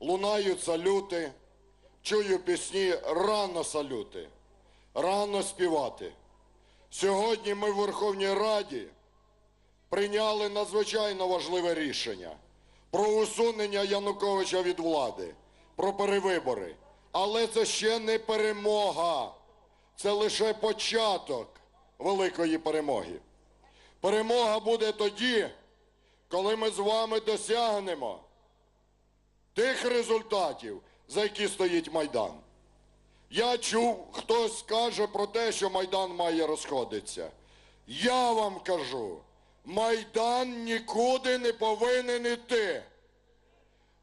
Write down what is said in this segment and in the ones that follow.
лунають салюти, чую пісні рано салюти, рано співати. Сьогодні ми в Верховній Раді прийняли надзвичайно важливе рішення про усунення Януковича від влади, про перевибори. Але це ще не перемога, це лише початок великої перемоги. Перемога буде тоді, коли ми з вами досягнемо тих результатів, за які стоїть Майдан. Я чув, хтось каже про те, що Майдан має розходитися. Я вам кажу, Майдан нікуди не повинен іти.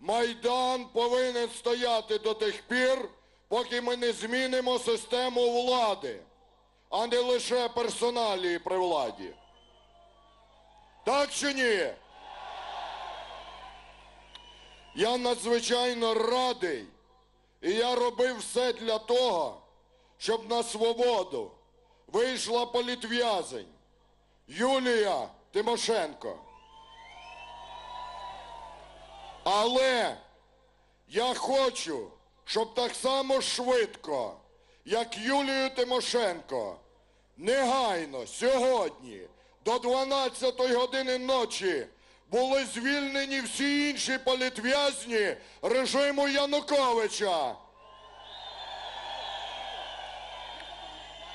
Майдан повинен стояти до тих пір, поки ми не змінимо систему влади, а не лише персоналії при владі. Так чи ні? Я надзвичайно радий, і я робив все для того, щоб на свободу вийшла політв'язень Юлія Тимошенко. Але я хочу, щоб так само швидко, як Юлію Тимошенко, негайно сьогодні до 12 години ночі були звільнені всі інші політв'язні режиму Януковича.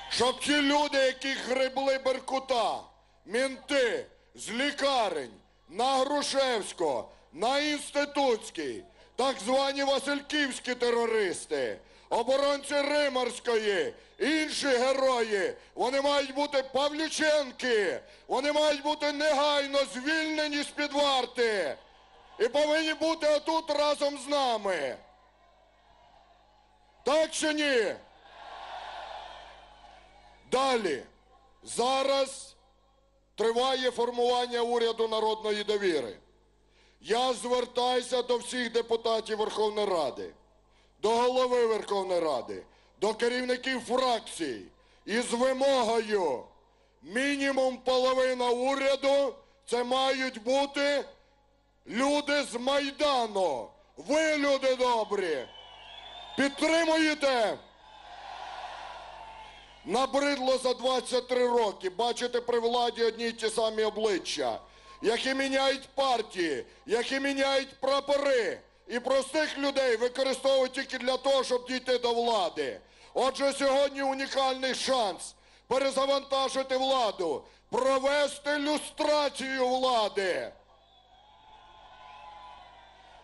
Щоб ті люди, які гребли Беркута, мінти з лікарень на Грушевського, на Інститутський, так звані Васильківські терористи, оборонці Римарської, інші герої, вони мають бути Павлюченки, вони мають бути негайно звільнені з-під варти і повинні бути отут разом з нами. Так чи ні? Далі. Зараз триває формування уряду народної довіри. Я звертаюся до всіх депутатів Верховної Ради, до голови Верховної Ради, до керівників фракцій із вимогою мінімум половина уряду це мають бути люди з Майдану. Ви, люди добрі, підтримуєте? Набридло за 23 роки бачити при владі одні й ті самі обличчя, які міняють партії, які міняють прапори. І простих людей використовують тільки для того, щоб дійти до влади. Отже, сьогодні унікальний шанс перезавантажити владу, провести люстрацію влади.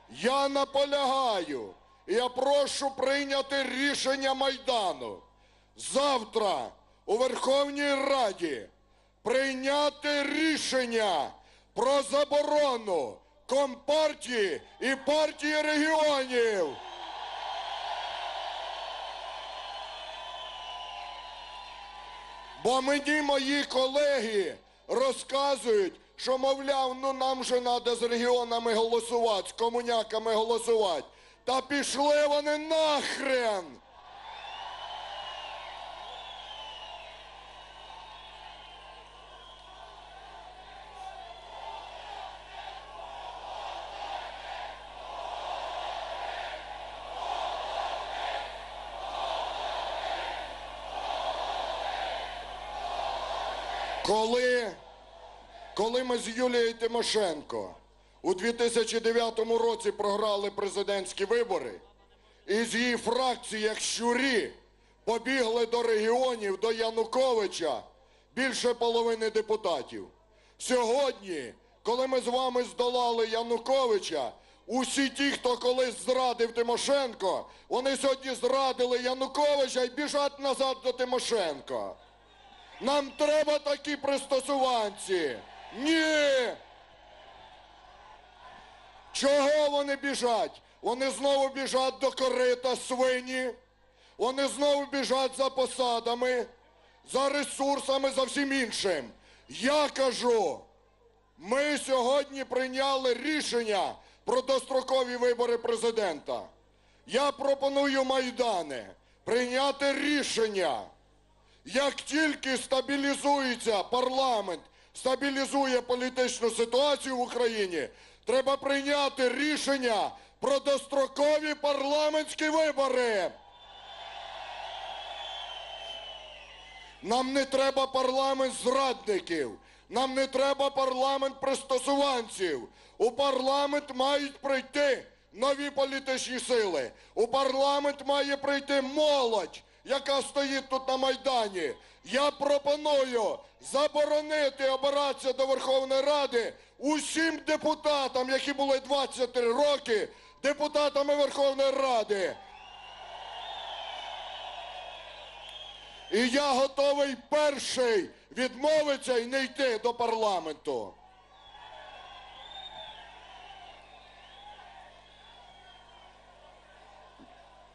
Я наполягаю, я прошу прийняти рішення Майдану завтра у Верховній Раді прийняти рішення про заборону Компартії і партії регіонів. Бо мені мої колеги розказують, що, мовляв, ну нам же треба з регіонами голосувати, з комуняками голосувати. Та пішли вони нахрен! Коли, коли ми з Юлією Тимошенко у 2009 році програли президентські вибори, і з її фракції, як щурі, побігли до регіонів, до Януковича більше половини депутатів. Сьогодні, коли ми з вами здолали Януковича, усі ті, хто колись зрадив Тимошенко, вони сьогодні зрадили Януковича і біжать назад до Тимошенко. Нам треба такі пристосуванці. Ні. Чого вони біжать? Вони знову біжать до корита свині. Вони знову біжать за посадами, за ресурсами, за всім іншим. Я кажу, ми сьогодні прийняли рішення про дострокові вибори президента. Я пропоную Майдане прийняти рішення. Як тільки стабілізується парламент, стабілізує політичну ситуацію в Україні, треба прийняти рішення про дострокові парламентські вибори. Нам не треба парламент зрадників. Нам не треба парламент пристосуванців. У парламент мають прийти нові політичні сили. У парламент має прийти молодь, яка стоїть тут на Майдані. Я пропоную заборонити обиратися до Верховної Ради усім депутатам, які були 23 роки депутатами Верховної Ради. І я готовий перший відмовитися і не йти до парламенту.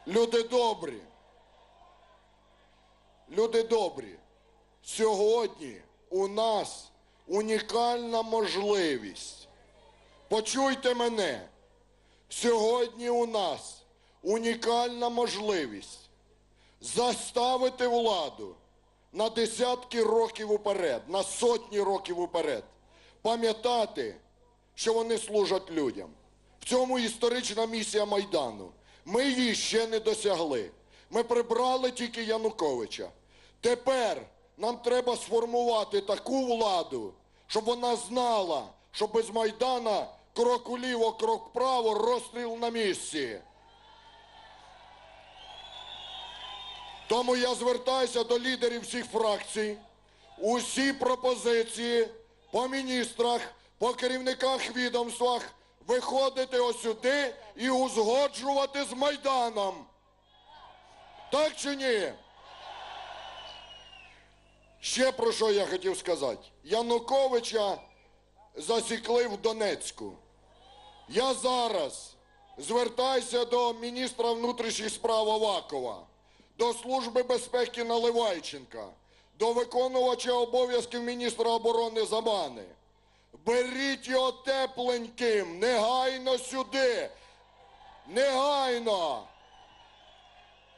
Люди добрі. Люди добрі. Сьогодні у нас унікальна можливість. Почуйте мене. Сьогодні у нас унікальна можливість заставити владу на десятки років уперед, на сотні років уперед, пам'ятати, що вони служать людям. В цьому історична місія Майдану. Ми її ще не досягли. Ми прибрали тільки Януковича. Тепер нам треба сформувати таку владу, щоб вона знала, що без Майдана крок уліво, крок вправо, розстріл на місці. Тому я звертаюся до лідерів всіх фракцій. Усі пропозиції по міністрах, по керівниках відомствах виходити ось сюди і узгоджувати з Майданом. Так чи ні? Ще про що я хотів сказати. Януковича засікли в Донецьку. Я зараз звертаюся до міністра внутрішніх справ Авакова, до Служби безпеки Наливайченка, до виконувача обов'язків міністра оборони Замани. Беріть його тепленьким, негайно сюди. Негайно.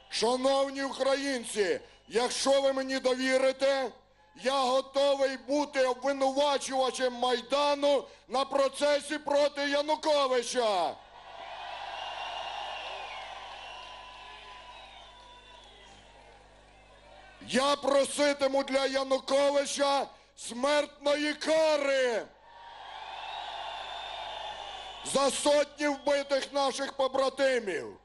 Шановні українці, якщо ви мені довірите, я готовий бути обвинувачувачем Майдану на процесі проти Януковича. Я проситиму для Януковича смертної кари за сотні вбитих наших побратимів,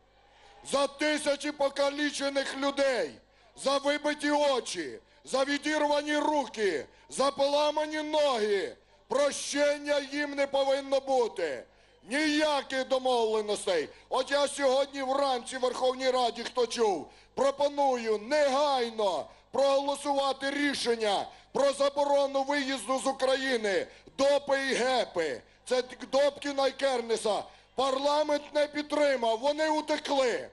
за тисячі покалічених людей, за вибиті очі, за відірвані руки, за поламані ноги. Прощення їм не повинно бути. Ніяких домовленостей. От я сьогодні вранці в Верховній Раді, хто чув, пропоную негайно проголосувати рішення про заборону виїзду з України допи і гепи. Це Добкіна і Кернеса. Парламент не підтримав, вони утекли.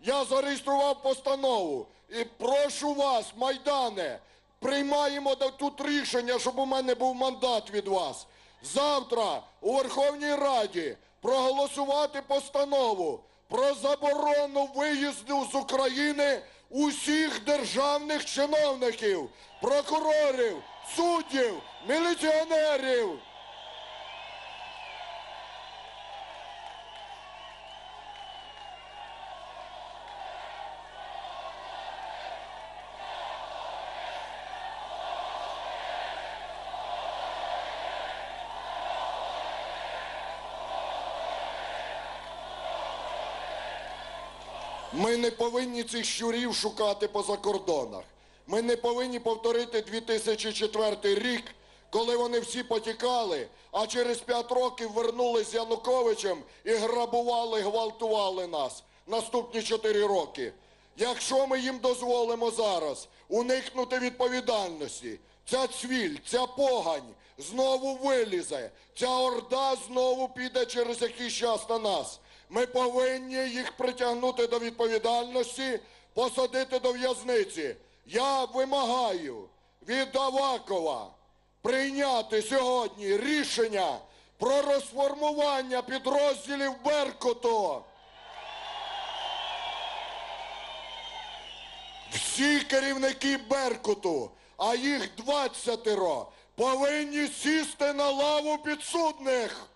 Я зареєстрував постанову і прошу вас, Майдане, приймаємо тут рішення, щоб у мене був мандат від вас. Завтра у Верховній Раді проголосувати постанову про заборону виїзду з України усіх державних чиновників, прокурорів, суддів, міліціонерів. Ми не повинні цих щурів шукати по закордонах. Ми не повинні повторити 2004 рік, коли вони всі потікали, а через 5 років вернулись з Януковичем і грабували, гвалтували нас наступні 4 роки. Якщо ми їм дозволимо зараз уникнути відповідальності, ця цвіль, ця погань знову вилізе, ця орда знову піде через якийсь час на нас. Ми повинні їх притягнути до відповідальності, посадити до в'язниці. Я вимагаю від Авакова прийняти сьогодні рішення про розформування підрозділів Беркуту. Всі керівники Беркуту, а їх двадцятеро, повинні сісти на лаву підсудних.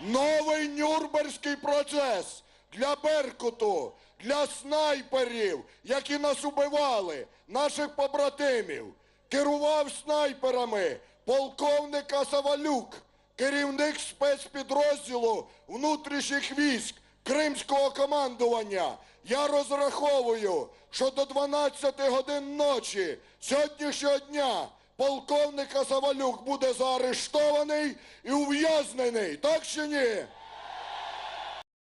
Новий Нюрнберзький процес для Беркуту, для снайперів, які нас убивали, наших побратимів. Керував снайперами полковник Асавалюк, керівник спецпідрозділу внутрішніх військ Кримського командування. Я розраховую, що до 12 годин ночі сьогоднішнього дня полковник Савалюк буде заарештований і ув'язнений. Так чи ні?